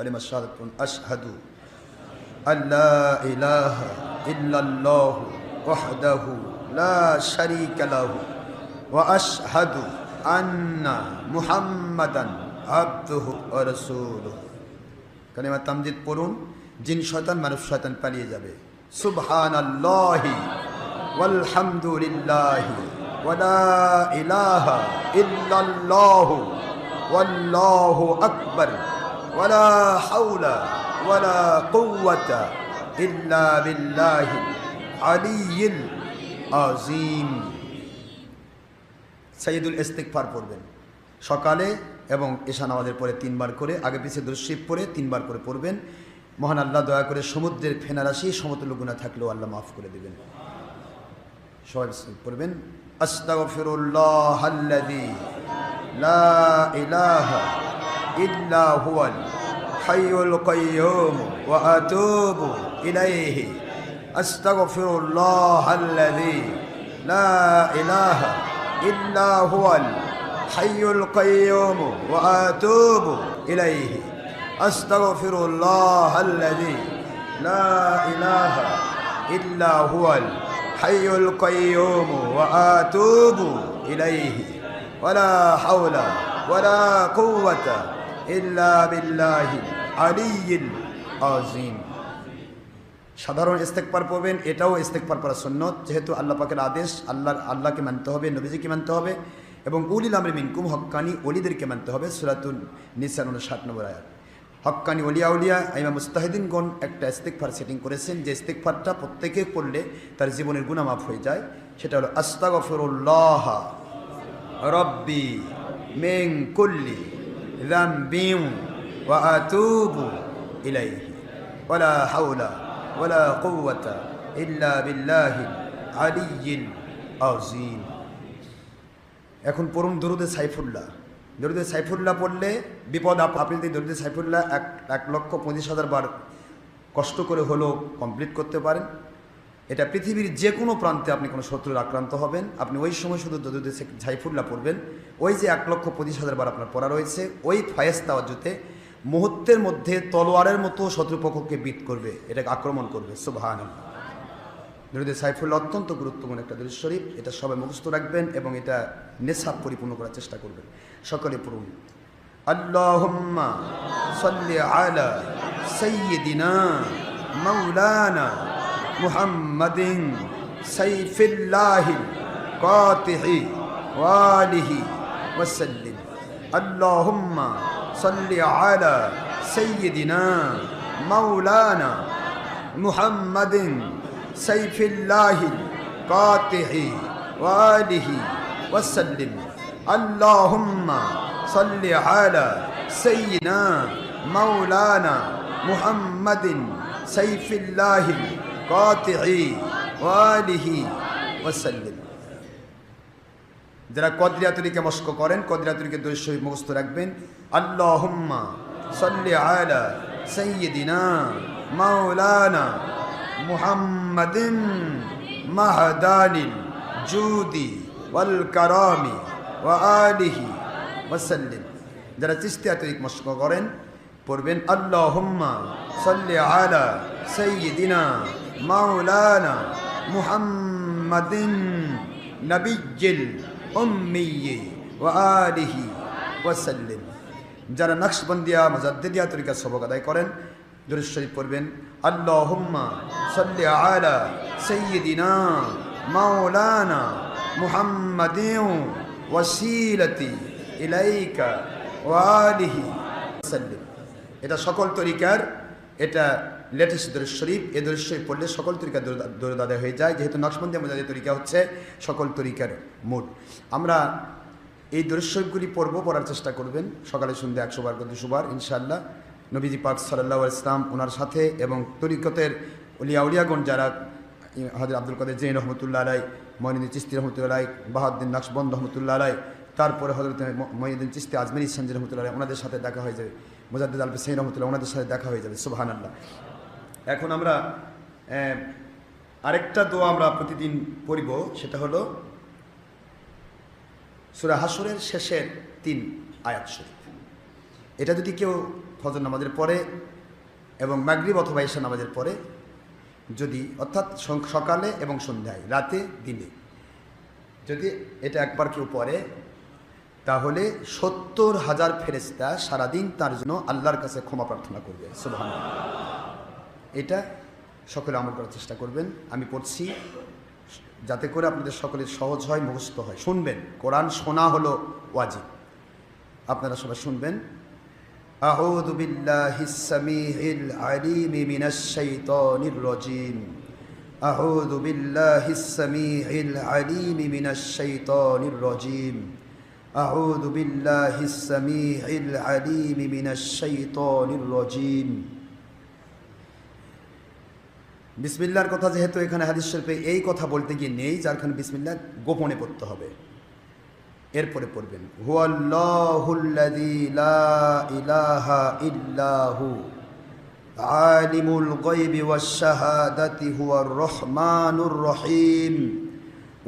কালিমা শাহাদাত পড়ুন, আশহাদু আল্লাহ ইলাহা ইল্লাল্লাহ ওয়াহদাহু লা শারীকা লাহু ওয়া আশহাদু আন্না মুহাম্মাদান আবদুহু ওয়া রাসূলুহু। কালিমা তামজিদ পড়ুন, জিন শয়তান মানব শয়তান পালিয়ে যাবে। সুবহানাল্লাহি ওয়ালহামদুলিল্লাহি ওয়ালা ইলাহা ইল্লাল্লাহু ওয়াল্লাহু আকবার। ওয়ালা হাওলা ওয়ালা কুওয়াতা ইল্লা বিল্লাহি আলিয়্যিল আযীম সাইয়দুল ইস্তিগফার পড়বেন। সকালে এবং ঈশা নামাজের পরে তিনবার করে, আগে পিছিয়ে দুশিব পরে তিনবার করে পড়বেন। মহান আল্লাহ দয়া করে সমুদ্রের ফেনারাশি সমতুল্য গুণা থাকলেও আল্লাহ মাফ করে দেবেন। সবাই পড়বেন। আস্তাগফিরুল্লাহ আল্লাযী লা ইলাহা إلا هو الحي القيوم وأتوب إليه. أستغفر الله الذي لا إله إلا هو الحي القيوم وأتوب إليه. أستغفر الله الذي لا إله إلا هو الحي القيوم وأتوب إليه. ولا حول ولا قوة ইল্লা বিল্লাহি আলিয়িল সাধারণ ইস্তেকবার পড়বেন, এটাও ইস্তেকবার পড়া সুন্নত। যেহেতু আল্লাহ পাকের আদেশ আল্লাহ আল্লাহকে মানতে হবে, নবীজিকে মানতে হবে। এবং উলিল আমরে মিনকুম হকানি অলিদেরকে মানতে হবে সুরাতুল নিসান ষাট নম্বর আয়াত। হক্কানি অলিয়া উলিয়া আইমা মুস্তাহিদিনগণ একটা ইস্তেকফার সেটিং করেছেন, যে ইস্তেকফারটা প্রত্যেকে করলে তার জীবনের গুণামাফ হয়ে যায়। সেটা হলো, আস্তাগফরুল্লাহ রব্বি মেং কল্লি। ওয়া আতুবু ইলাইহি ওয়ালা হাওলা ওয়ালা কুওয়াতা ইল্লা বিল্লাহিল আলিয়্যিল আযীম এখন পরম দরুদে সাইফুল্লাহ। দরুদে সাইফুল্লাহ পড়লে বিপদ আপ আপনি দরুদে সাইফুল্লাহ এক এক লক্ষ পঁচিশ হাজার বার কষ্ট করে হলেও কমপ্লিট করতে পারেন। এটা পৃথিবীর যে কোনো প্রান্তে আপনি কোনো শত্রুর আক্রান্ত হবেন। আপনি ওই সময় শুধু দরুদে ঝাইফুল্লা পড়বেন। ওই যে এক লক্ষ পঁচিশ হাজার বার আপনার পড়া রয়েছে, ওই ফয়েজ তাওয়াজুতে মুহূর্তের মধ্যে তলোয়ারের মতো শত্রুপক্ষকে বিট করবে, এটাকে আক্রমণ করবে। সুবহান দরুদে সাইফুল্লাহ অত্যন্ত গুরুত্বপূর্ণ একটা দরুদ শরীফ, এটা সবাই মুখস্থ রাখবেন এবং এটা নেশাব পরিপূর্ণ করার চেষ্টা করবেন। সকলে পড়ুন। আল্লাহুম্মা সাল্লি আলা সাইয়্যিদিনা মাওলানা محمد سيف الله القاطع وآله وسلم. اللهم صل على سيدنا مولانا محمد سيف الله القاطع وآله وسلم. اللهم صل على سيدنا مولانا محمد سيف الله القاطع وآله وسلم যারা কদরিয়া তরিকে মস্ক করেন কদরিয়া তরিকে দৈশ্য মুখস্থ রাখবেন আল্লাহুম্মা সাল্লি আলা সাইয়্যিদিনা মাওলানা মুহাম্মাদিন মাহাদানিল জুদি ওয়াল কারামি ওয়া আলিহি ওয়াসাল্লিম যারা চিস্তিয়া তরিক মস্ক করেন পড়বেন আল্লাহুম্মা সাল্লি আলা সাইয়্যিদিনা মাওলানা মুহাম্মাদিন নবিয়্যিল উম্মিয়্যি ওয়া আলিহি ওয়াসাল্লিম যারা নকশবন্দিয়া, মুজাদ্দিদিয়া তরিকা সবক করেন, দুরুদ শরীফ পড়বেন। আল্লাহুম্মা সাল্লি আলা সাইয়্যিদিনা মাওলানা মুহাম্মাদিন ওয়াসিলাতি ইলাইকা ওয়া আলিহি ওয়াসাল্লিম এটা সকল তরিকার এটা লেটেস্ট দরুদ শরীফ, এ দরুদ শরীফ পড়লে সকল তরিকা দরুদ আদায় হয়ে যায়। যেহেতু নকশবন্দিয়া মুজাদ্দিদ তরিকা হচ্ছে সকল তরিকার মূল আমরা এই দরুদ শরীফগুলি পড়ব, পড়ার চেষ্টা করবেন। সকালে সন্ধ্যে একশো বার দুশো বার, ইনশাআল্লাহ। নবীজি পাক সাল্লাহ ইসলাম ওনার সাথে এবং তরিকতের উলিয়া উলিয়াগণ যারা হাজর আব্দুল কাদের জৈন রহমতুল্লাহ আলাই মহিনুদ্দিন চিস্তি রহমতুল্লাহ আলাই বাহাদ্দিন নাকশবন্দ রহমতুল্লাহ আলাই তারপরে হজরত মহিনুদ্দিন চিস্তি আজমের ইসলামজি রহমতুল্লাহ আলাই ওনাদের সাথে দেখা হয়ে যাবে। মুজাদ্দিদ আল সেই রহমতুল্লাহ ওনাদের সাথে দেখা হয়ে যাবে সুবাহান আল্লাহ এখন আমরা আরেকটা দোয়া আমরা প্রতিদিন পড়িব, সেটা হলো সুরা হাসুরের শেষের তিন আয়াত শরীফ। এটা যদি কেউ ফজর নামাজের পরে এবং মাগরিব অথবা ঈশা নামাজের পরে যদি, অর্থাৎ সকালে এবং সন্ধ্যায়, রাতে, দিনে, যদি এটা একবার কেউ পড়ে তাহলে সত্তর হাজার ফেরেস্তা সারাদিন তার জন্য আল্লাহর কাছে ক্ষমা প্রার্থনা করবে সুবহান এটা সকলে আমল করার চেষ্টা করবেন আমি পড়ছি যাতে করে আপনাদের সকলের সহজ হয় মুখস্থ হয় শুনবেন কোরআন শোনা হলো ওয়াজিব আপনারা সবাই শুনবেন أعوذ بالله السميع العليم من الشيطان الرجيم أعوذ بالله السميع العليم من الشيطان الرجيم أعوذ بالله السميع العليم من الشيطان الرجيم বিসমিল্লার কথা যেহেতু এখানে হাদিস শরীফে এই কথা বলতে গিয়ে নেই যার কারণে বিসমিল্লা গোপনে পড়তে হবে এরপরে পড়বেন হুয়াল্লাহুল্লাযী লা ইলাহা ইল্লাহু আলিমুল গায়বি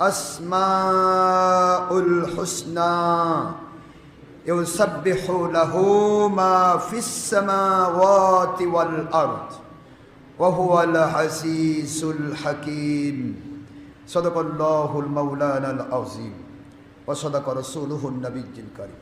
الأسماء الحسنى يسبح له ما في السماوات والأرض وهو العزيز الحكيم صدق الله المولانا العظيم وصدق رسوله النبي الكريم